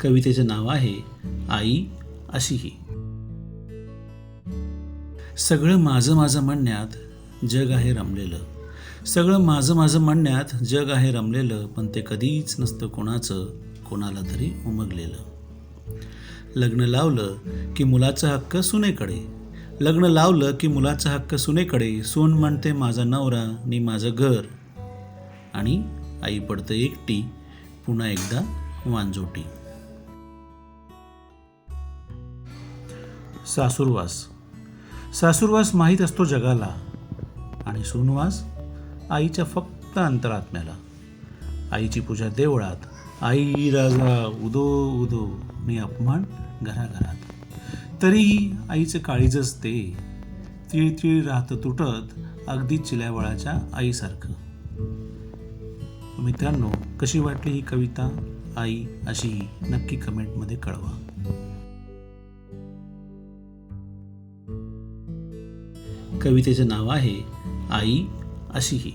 कवितेचे नाव आहे आई अशीही. सगळं माझं माझं म्हणण्यात जग आहे रमलेलं. सगळं माझं माझं म्हणण्यात जग आहे रमलेलं पण ते कधीच नसतं कोणाचं कोणाला तरी उमगलेलं. लग्न लावलं की मुलाचा हक्क सुनेकडे. लग्न लावलं की मुलाचा हक्क सुनेकडे. सून म्हणते माझा नवरा नि माझं घर. आणि आई पडतं एकटी पुन्हा एकदा वांजोटी सासूरवास. सासूरवास माहीत असतो जगाला आणि सोनवास आईच्या फक्त अंतरात्म्याला. आईची पूजा देवळात. आई राजा उदो उदो मी अपमान घराघरात. तरीही आईचं काळीजच ते तिळ तिळ राहतं तुटत अगदी चिल्यावळाच्या आईसारखं. मित्रांनो कशी वाटली ही कविता? आई अशी नक्की कमेंटमध्ये कळवा. कवितेचे नाव आहे आई अशी ही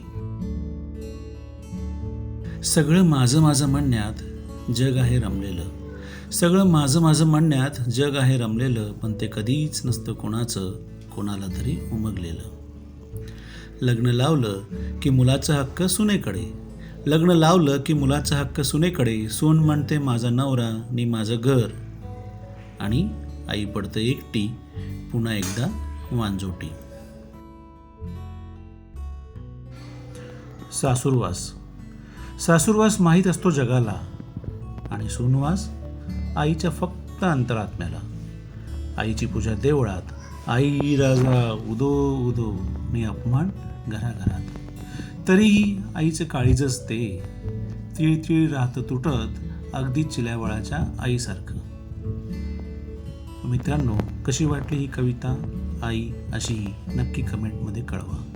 सगळं माझं माझं म्हणण्यात जग आहे रमलेलं. सगळं माझं माझं म्हणण्यात जग आहे रमलेलं पण ते कधीच नसतं कोणाचं कोणाला तरी उमगलेलं. लग्न लावलं की मुलाचा हक्क सुनेकडे. लग्न लावलं की मुलाचा हक्क सुनेकडे. सून म्हणते माझा नवरा नि माझं घर. आणि आई पडतं एकटी पुन्हा एकदा वांजोटी सासूरवास. सासूरवास माहीत असतो जगाला आणि सूनवास आईच्या फक्त अंतरात्म्याला. आईची पूजा देवळात. आई राजा उदो उदो आणि अपमान घराघरात. तरीही आईचं काळीजच ते तिळ तिळ राहतं तुटत अगदी चिल्यावळाच्या आईसारखं. मित्रांनो कशी वाटली ही कविता? आई अशी नक्की कमेंटमध्ये कळवा.